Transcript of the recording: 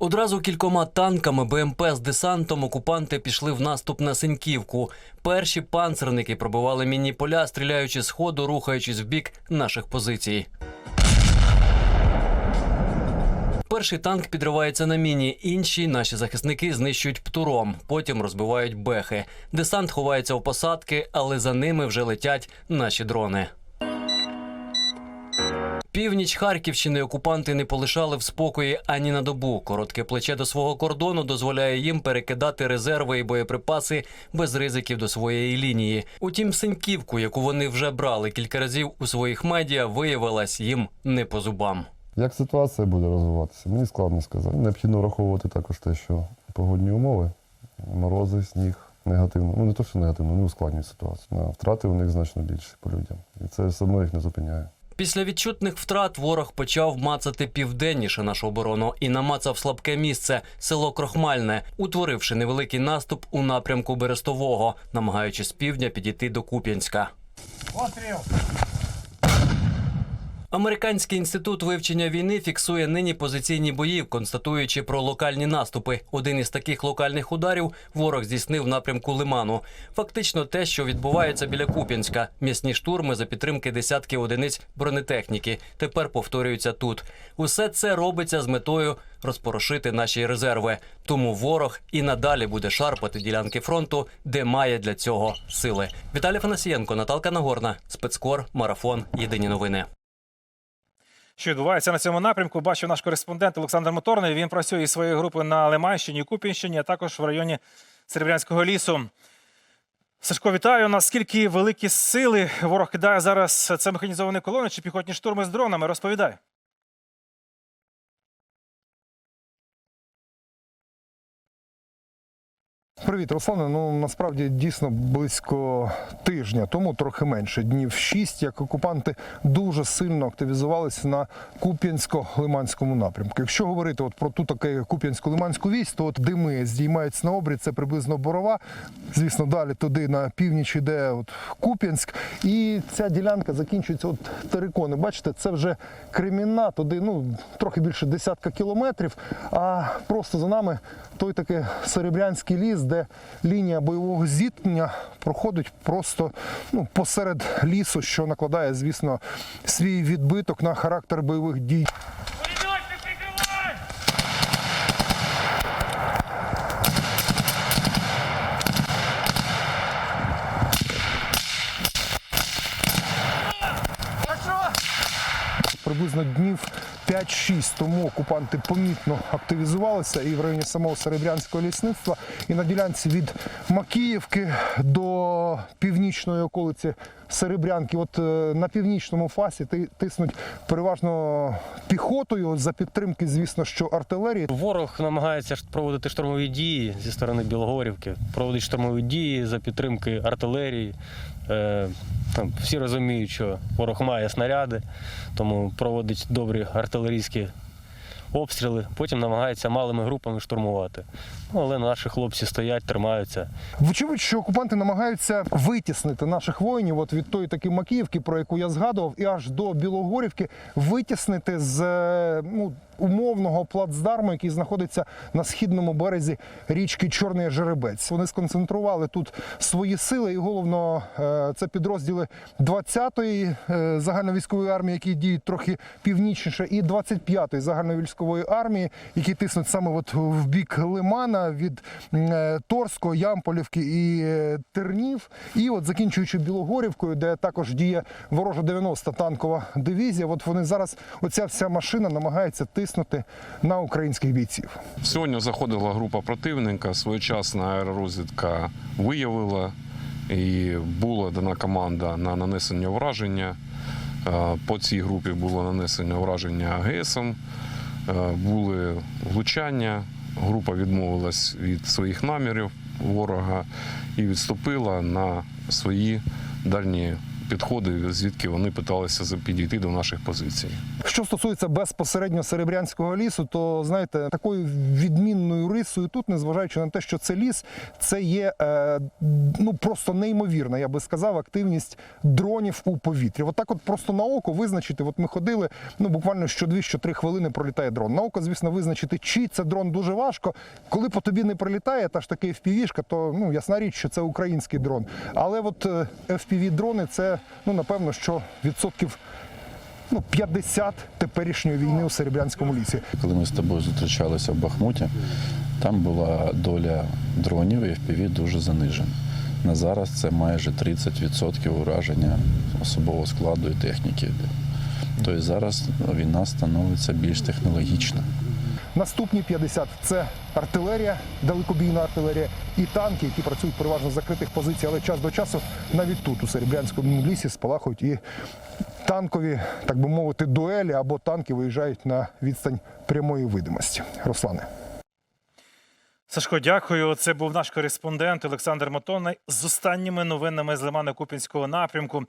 Одразу кількома танками БМП з десантом окупанти пішли в наступ на Синьківку. Перші панцерники пробивали мінні поля, стріляючи з ходу, рухаючись в бік наших позицій. Перший танк підривається на міні, інші наші захисники знищують птуром, потім розбивають бехи. Десант ховається в посадки, але за ними вже летять наші дрони. Північ Харківщини окупанти не полишали в спокої ані на добу. Коротке плече до свого кордону дозволяє їм перекидати резерви і боєприпаси без ризиків до своєї лінії. Утім, синьківку, яку вони вже брали кілька разів у своїх медіа, виявилась їм не по зубам. Як ситуація буде розвиватися, мені складно сказати. Необхідно враховувати також те, що погодні умови, морози, сніг негативно. Ну не то, що негативно, не ускладнюють ситуацію. А втрати у них значно більші по людям. І це одно їх не зупиняє. Після відчутних втрат ворог почав мацати південніше нашу оборону і намацав слабке місце село Крохмальне, утворивши невеликий наступ у напрямку Берестового, намагаючись з півдня підійти до Куп'янська. Американський інститут вивчення війни фіксує нині позиційні бої, констатуючи про локальні наступи. Один із таких локальних ударів ворог здійснив напрямку Лиману. Фактично, те, що відбувається біля Куп'янська, м'ясні штурми за підтримки десятків одиниць бронетехніки, тепер повторюються тут. Усе це робиться з метою розпорошити наші резерви. Тому ворог і надалі буде шарпати ділянки фронту, де має для цього сили. Віталій Фанасієнко, Наталка Нагорна, спецкор, марафон. Єдині новини. Що відбувається на цьому напрямку? Бачив наш кореспондент Олександр Моторний. Він працює із своєю групою на Лиманщині, Купінщині, а також в районі Серебрянського лісу. Сашко, вітаю. Наскільки великі сили ворог кидає зараз це механізовані колони чи піхотні штурми з дронами? Розповідай. Привіт, Руслане. Ну насправді дійсно близько тижня, тому трохи менше днів шість, як окупанти дуже сильно активізувалися на Куп'янсько-Лиманському напрямку. Якщо говорити от про ту таке Куп'янсько-Лиманську вісь, то от дими здіймаються на обрій, це приблизно Борова. Звісно, далі туди на північ іде от Куп'янськ, і ця ділянка закінчується от Терикони. Бачите, це вже Кремінна, туди ну трохи більше десятка кілометрів. А просто за нами той таки Серебрянський ліс, де лінія бойового зіткнення проходить просто ну, посеред лісу, що накладає, звісно, свій відбиток на характер бойових дій. Приблизно днів 5-6 тому окупанти помітно активізувалися і в районі самого Серебрянського лісництва, і на ділянці від Макіївки до північної околиці Серебрянки. От е, на північному фасі тиснуть переважно піхотою за підтримки, звісно, що артилерії. Ворог намагається проводити штурмові дії зі сторони Білогорівки, проводить штурмові дії за підтримки артилерії. Е, там, всі розуміють, що ворог має снаряди, тому проводить добрі артилерійські обстріли, потім намагаються малими групами штурмувати. Ну, але наші хлопці стоять, тримаються. Вочевидь, що окупанти намагаються витіснити наших воїнів от від тої таки Макіївки, про яку я згадував, і аж до Білогорівки, витіснити з е, ну, умовного плацдарму, який знаходиться на східному березі річки Чорний Жеребець. Вони сконцентрували тут свої сили, і головно е, це підрозділи 20-ї е, загальновійськової армії, які діють трохи північніше, і 25-ї загальновійськової армії, які тиснуть саме от в бік Лимана від е, Торського, Ямполівки і Тернів. І от закінчуючи Білогорівкою, де також діє ворожа 90 танкова дивізія. От вони зараз, оця вся машина намагається тиснути на українських бійців. Сьогодні заходила група противника, своєчасна аеророзвідка виявила і була дана команда на нанесення враження. Е, По цій групі було нанесення враження АГСом, е, були влучання. Група відмовилась від своїх намірів ворога і відступила на свої дальні підходи, звідки вони питалися підійти до наших позицій. Що стосується безпосередньо Серебрянського лісу, то знаєте, такою відмінною рисою тут, незважаючи на те, що це ліс, це є е, ну просто неймовірна, я би сказав, активність дронів у повітрі. От так, от просто на око визначити. От ми ходили, ну буквально що дві, що три хвилини пролітає дрон. На око, звісно, визначити, чий це дрон дуже важко. Коли по тобі не прилітає, та ж таки FPV-шка, то ну ясна річ, що це український дрон. Але от е, FPV-дрони це ну напевно, що відсотків ну 50 теперішньої війни у Серебрянському лісі. Коли ми з тобою зустрічалися в Бахмуті, там була доля дронів і FPV дуже занижена. На зараз це майже 30% ураження особового складу і техніки. Тобто зараз війна становиться більш технологічна. Наступні 50 – це артилерія, далекобійна артилерія і танки, які працюють переважно в закритих позиціях, але час до часу навіть тут, у Серебрянському лісі, спалахують і танкові, так би мовити, дуелі або танки виїжджають на відстань прямої видимості. Руслане. Сашко, дякую. Це був наш кореспондент Олександр Мотонний з останніми новинами з Лимано-Купінського напрямку.